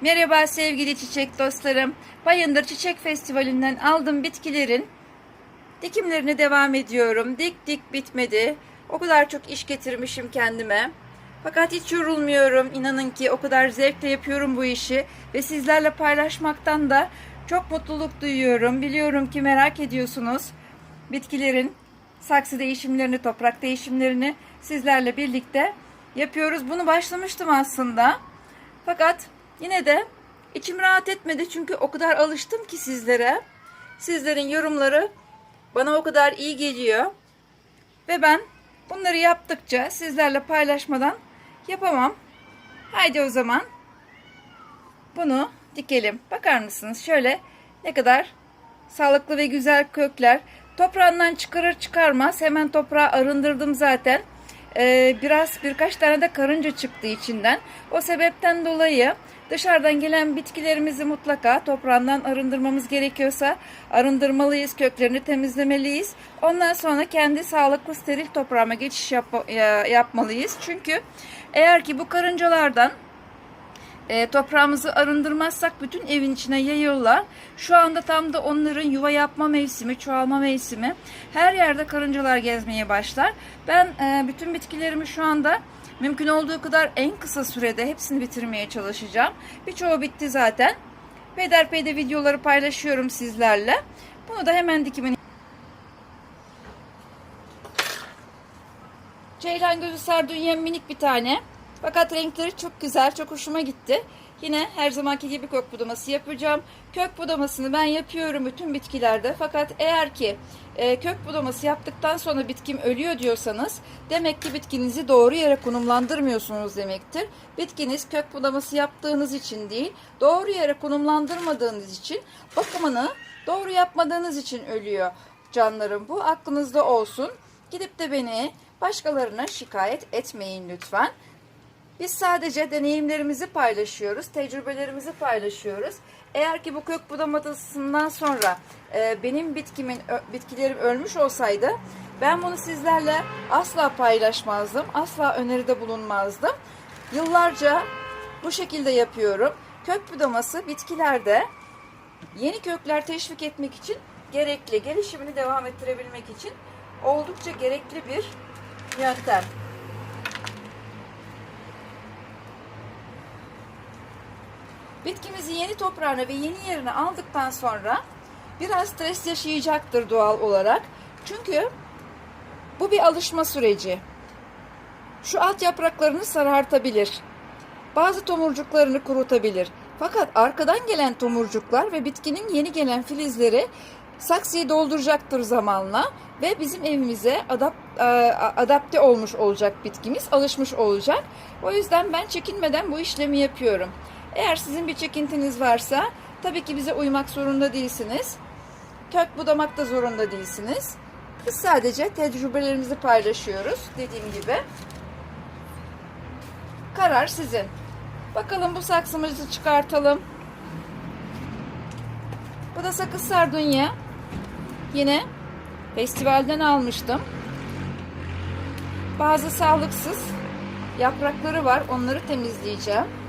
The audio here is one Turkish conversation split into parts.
Merhaba sevgili çiçek dostlarım. Bayındır Çiçek Festivali'nden aldığım bitkilerin dikimlerine devam ediyorum. Dik dik bitmedi. O kadar çok iş getirmişim kendime. Fakat hiç yorulmuyorum. İnanın ki o kadar zevkle yapıyorum bu işi ve sizlerle paylaşmaktan da çok mutluluk duyuyorum. Biliyorum ki merak ediyorsunuz. Bitkilerin saksı değişimlerini, toprak değişimlerini sizlerle birlikte yapıyoruz. Bunu başlamıştım aslında. Fakat yine de içim rahat etmedi çünkü o kadar alıştım ki sizlere. Sizlerin yorumları bana o kadar iyi geliyor. Ve ben bunları yaptıkça sizlerle paylaşmadan yapamam. Haydi o zaman bunu dikelim. Bakar mısınız? Şöyle ne kadar sağlıklı ve güzel kökler. Toprağından çıkarır çıkarmaz hemen toprağı arındırdım zaten. Ee, biraz birkaç tane de karınca çıktı içinden. O sebepten dolayı dışarıdan gelen bitkilerimizi mutlaka toprağından arındırmamız gerekiyorsa arındırmalıyız, köklerini temizlemeliyiz. Ondan sonra kendi sağlıklı steril toprağıma geçiş yap- ya- yapmalıyız. Çünkü eğer ki bu karıncalardan e, toprağımızı arındırmazsak bütün evin içine yayıyorlar. Şu anda tam da onların yuva yapma mevsimi, çoğalma mevsimi. Her yerde karıncalar gezmeye başlar. Ben e, bütün bitkilerimi şu anda mümkün olduğu kadar en kısa sürede hepsini bitirmeye çalışacağım. Birçoğu bitti zaten. Peyderpeyde videoları paylaşıyorum sizlerle. Bunu da hemen dikimini Ceylan gözü sardunya minik bir tane. Fakat renkleri çok güzel, çok hoşuma gitti. Yine her zamanki gibi kök budaması yapacağım. Kök budamasını ben yapıyorum bütün bitkilerde. Fakat eğer ki e, kök budaması yaptıktan sonra bitkim ölüyor diyorsanız demek ki bitkinizi doğru yere konumlandırmıyorsunuz demektir. Bitkiniz kök budaması yaptığınız için değil, doğru yere konumlandırmadığınız için bakımını doğru yapmadığınız için ölüyor canlarım. Bu aklınızda olsun. Gidip de beni başkalarına şikayet etmeyin lütfen. Biz sadece deneyimlerimizi paylaşıyoruz, tecrübelerimizi paylaşıyoruz. Eğer ki bu kök budamasından sonra e, benim bitkimin bitkilerim ölmüş olsaydı ben bunu sizlerle asla paylaşmazdım, asla öneride bulunmazdım. Yıllarca bu şekilde yapıyorum. Kök budaması bitkilerde yeni kökler teşvik etmek için gerekli, gelişimini devam ettirebilmek için oldukça gerekli bir yöntem. Bitkimizi yeni toprağına ve yeni yerine aldıktan sonra biraz stres yaşayacaktır doğal olarak. Çünkü bu bir alışma süreci. Şu alt yapraklarını sarartabilir. Bazı tomurcuklarını kurutabilir. Fakat arkadan gelen tomurcuklar ve bitkinin yeni gelen filizleri saksıyı dolduracaktır zamanla ve bizim evimize adap- e, adapte olmuş olacak bitkimiz, alışmış olacak. O yüzden ben çekinmeden bu işlemi yapıyorum. Eğer sizin bir çekintiniz varsa tabii ki bize uymak zorunda değilsiniz. Kök budamak da zorunda değilsiniz. Biz sadece tecrübelerimizi paylaşıyoruz dediğim gibi. Karar sizin. Bakalım bu saksımızı çıkartalım. Bu da sakız sardunya. Yine festivalden almıştım. Bazı sağlıksız yaprakları var. Onları temizleyeceğim.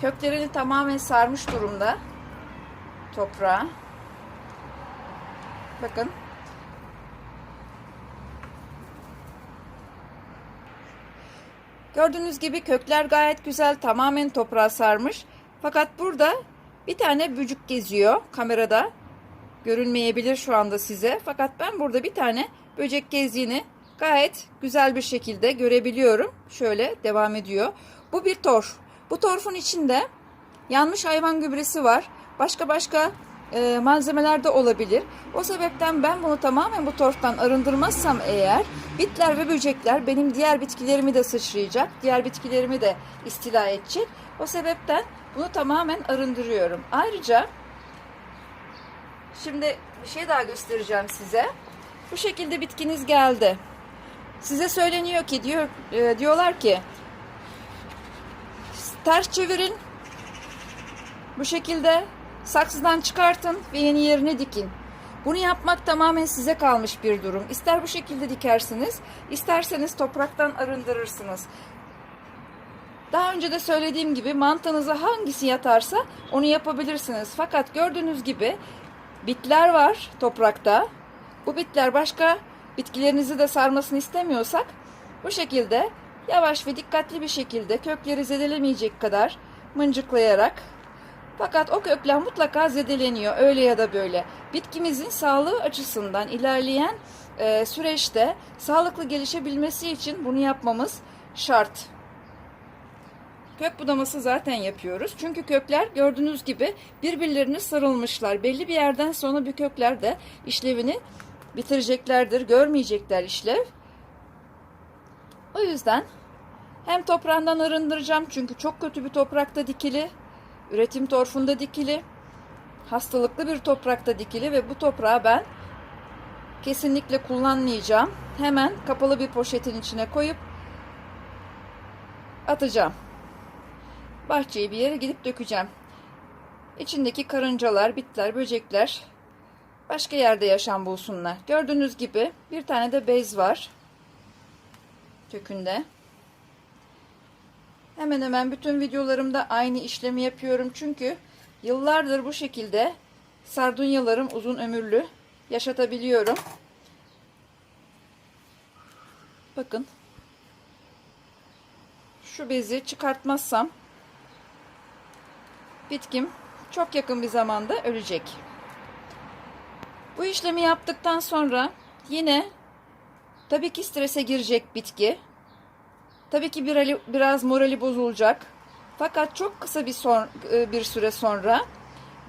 Köklerini tamamen sarmış durumda toprağa. Bakın. Gördüğünüz gibi kökler gayet güzel tamamen toprağa sarmış. Fakat burada bir tane böcük geziyor kamerada. Görünmeyebilir şu anda size. Fakat ben burada bir tane böcek gezdiğini gayet güzel bir şekilde görebiliyorum. Şöyle devam ediyor. Bu bir torf. Bu torfun içinde yanmış hayvan gübresi var. Başka başka e, malzemeler de olabilir. O sebepten ben bunu tamamen bu torftan arındırmazsam eğer bitler ve böcekler benim diğer bitkilerimi de sıçrayacak. Diğer bitkilerimi de istila edecek. O sebepten bunu tamamen arındırıyorum. Ayrıca şimdi bir şey daha göstereceğim size. Bu şekilde bitkiniz geldi. Size söyleniyor ki diyor e, diyorlar ki ters çevirin. Bu şekilde saksıdan çıkartın ve yeni yerine dikin. Bunu yapmak tamamen size kalmış bir durum. İster bu şekilde dikersiniz, isterseniz topraktan arındırırsınız. Daha önce de söylediğim gibi mantığınıza hangisi yatarsa onu yapabilirsiniz. Fakat gördüğünüz gibi bitler var toprakta. Bu bitler başka bitkilerinizi de sarmasını istemiyorsak bu şekilde yavaş ve dikkatli bir şekilde kökleri zedelemeyecek kadar mıncıklayarak fakat o kökler mutlaka zedeleniyor öyle ya da böyle. Bitkimizin sağlığı açısından ilerleyen e, süreçte sağlıklı gelişebilmesi için bunu yapmamız şart. Kök budaması zaten yapıyoruz. Çünkü kökler gördüğünüz gibi birbirlerine sarılmışlar. Belli bir yerden sonra bir kökler de işlevini bitireceklerdir. Görmeyecekler işlev. O yüzden hem toprağından arındıracağım çünkü çok kötü bir toprakta dikili, üretim torfunda dikili, hastalıklı bir toprakta dikili ve bu toprağı ben kesinlikle kullanmayacağım. Hemen kapalı bir poşetin içine koyup atacağım. Bahçeye bir yere gidip dökeceğim. İçindeki karıncalar, bitler, böcekler başka yerde yaşam bulsunlar. Gördüğünüz gibi bir tane de bez var kökünde. Hemen hemen bütün videolarımda aynı işlemi yapıyorum. Çünkü yıllardır bu şekilde sardunyalarım uzun ömürlü yaşatabiliyorum. Bakın. Şu bezi çıkartmazsam bitkim çok yakın bir zamanda ölecek. Bu işlemi yaptıktan sonra yine tabii ki strese girecek bitki. Tabii ki bir, biraz morali bozulacak. Fakat çok kısa bir, son, bir süre sonra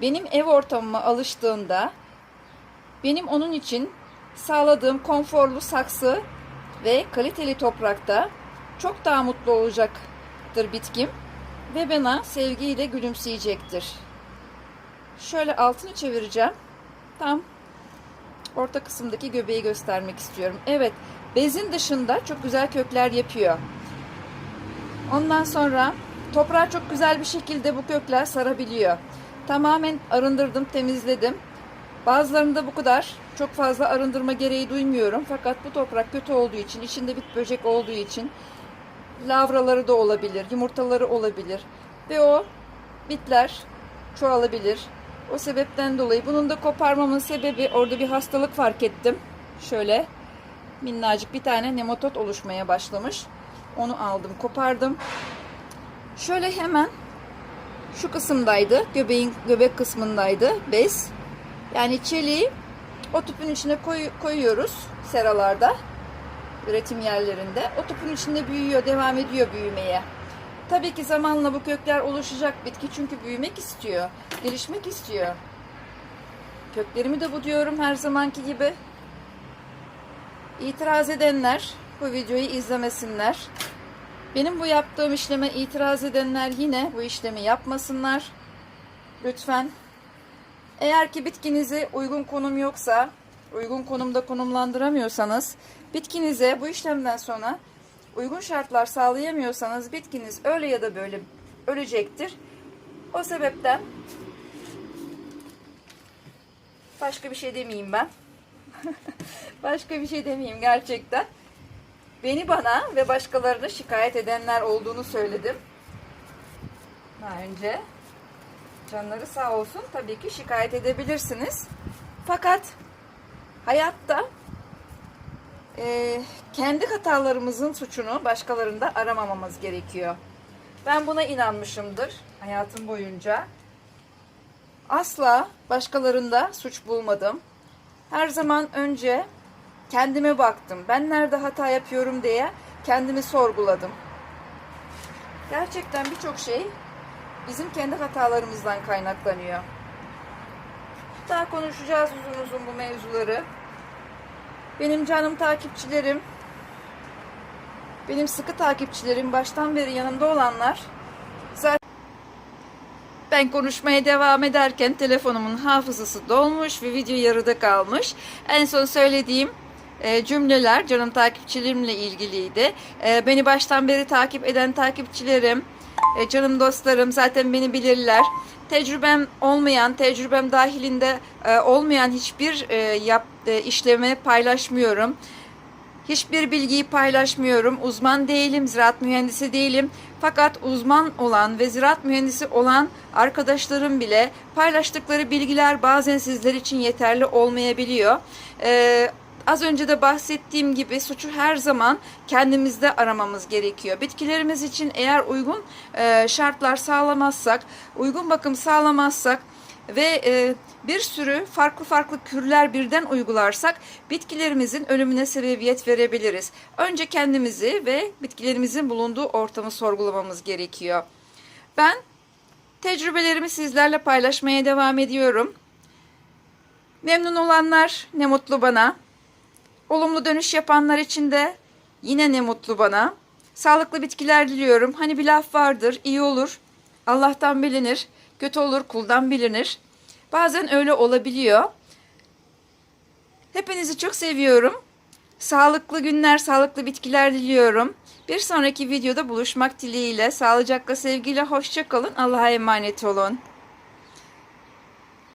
benim ev ortamıma alıştığında benim onun için sağladığım konforlu saksı ve kaliteli toprakta çok daha mutlu olacaktır bitkim ve bana sevgiyle gülümseyecektir. Şöyle altını çevireceğim. Tam orta kısımdaki göbeği göstermek istiyorum. Evet, bezin dışında çok güzel kökler yapıyor. Ondan sonra toprağı çok güzel bir şekilde bu kökler sarabiliyor. Tamamen arındırdım, temizledim. Bazılarında bu kadar çok fazla arındırma gereği duymuyorum. Fakat bu toprak kötü olduğu için, içinde bit böcek olduğu için lavraları da olabilir, yumurtaları olabilir ve o bitler çoğalabilir. O sebepten dolayı bunun da koparmamın sebebi orada bir hastalık fark ettim. Şöyle minnacık bir tane nematot oluşmaya başlamış. Onu aldım, kopardım. Şöyle hemen şu kısımdaydı. Göbeğin göbek kısmındaydı bez. Yani çeliği o tüpün içine koy, koyuyoruz seralarda. Üretim yerlerinde. O tüpün içinde büyüyor, devam ediyor büyümeye. Tabii ki zamanla bu kökler oluşacak bitki çünkü büyümek istiyor, gelişmek istiyor. Köklerimi de bu diyorum her zamanki gibi. İtiraz edenler bu videoyu izlemesinler. Benim bu yaptığım işleme itiraz edenler yine bu işlemi yapmasınlar. Lütfen. Eğer ki bitkinizi uygun konum yoksa, uygun konumda konumlandıramıyorsanız, bitkinize bu işlemden sonra uygun şartlar sağlayamıyorsanız bitkiniz öyle ya da böyle ölecektir. O sebepten başka bir şey demeyeyim ben. başka bir şey demeyeyim gerçekten. Beni bana ve başkalarına şikayet edenler olduğunu söyledim. Daha önce. Canları sağ olsun. Tabii ki şikayet edebilirsiniz. Fakat hayatta e, kendi hatalarımızın suçunu başkalarında aramamamız gerekiyor. Ben buna inanmışımdır hayatım boyunca. Asla başkalarında suç bulmadım. Her zaman önce kendime baktım. Ben nerede hata yapıyorum diye kendimi sorguladım. Gerçekten birçok şey bizim kendi hatalarımızdan kaynaklanıyor. Daha konuşacağız uzun uzun bu mevzuları. Benim canım takipçilerim, benim sıkı takipçilerim, baştan beri yanımda olanlar ben konuşmaya devam ederken telefonumun hafızası dolmuş ve video yarıda kalmış. En son söylediğim e, cümleler canım takipçilerimle ilgiliydi. E, beni baştan beri takip eden takipçilerim, e, canım dostlarım zaten beni bilirler. Tecrübem olmayan, tecrübem dahilinde olmayan hiçbir e, yap, işlemi paylaşmıyorum. Hiçbir bilgiyi paylaşmıyorum. Uzman değilim, ziraat mühendisi değilim. Fakat uzman olan ve ziraat mühendisi olan arkadaşlarım bile paylaştıkları bilgiler bazen sizler için yeterli olmayabiliyor. Ee, Az önce de bahsettiğim gibi suçu her zaman kendimizde aramamız gerekiyor. Bitkilerimiz için eğer uygun e, şartlar sağlamazsak, uygun bakım sağlamazsak ve e, bir sürü farklı farklı kürler birden uygularsak bitkilerimizin ölümüne sebebiyet verebiliriz. Önce kendimizi ve bitkilerimizin bulunduğu ortamı sorgulamamız gerekiyor. Ben tecrübelerimi sizlerle paylaşmaya devam ediyorum. Memnun olanlar ne mutlu bana. Olumlu dönüş yapanlar için de yine ne mutlu bana. Sağlıklı bitkiler diliyorum. Hani bir laf vardır, iyi olur. Allah'tan bilinir, kötü olur, kuldan bilinir. Bazen öyle olabiliyor. Hepinizi çok seviyorum. Sağlıklı günler, sağlıklı bitkiler diliyorum. Bir sonraki videoda buluşmak dileğiyle. Sağlıcakla, sevgiyle, hoşça kalın. Allah'a emanet olun.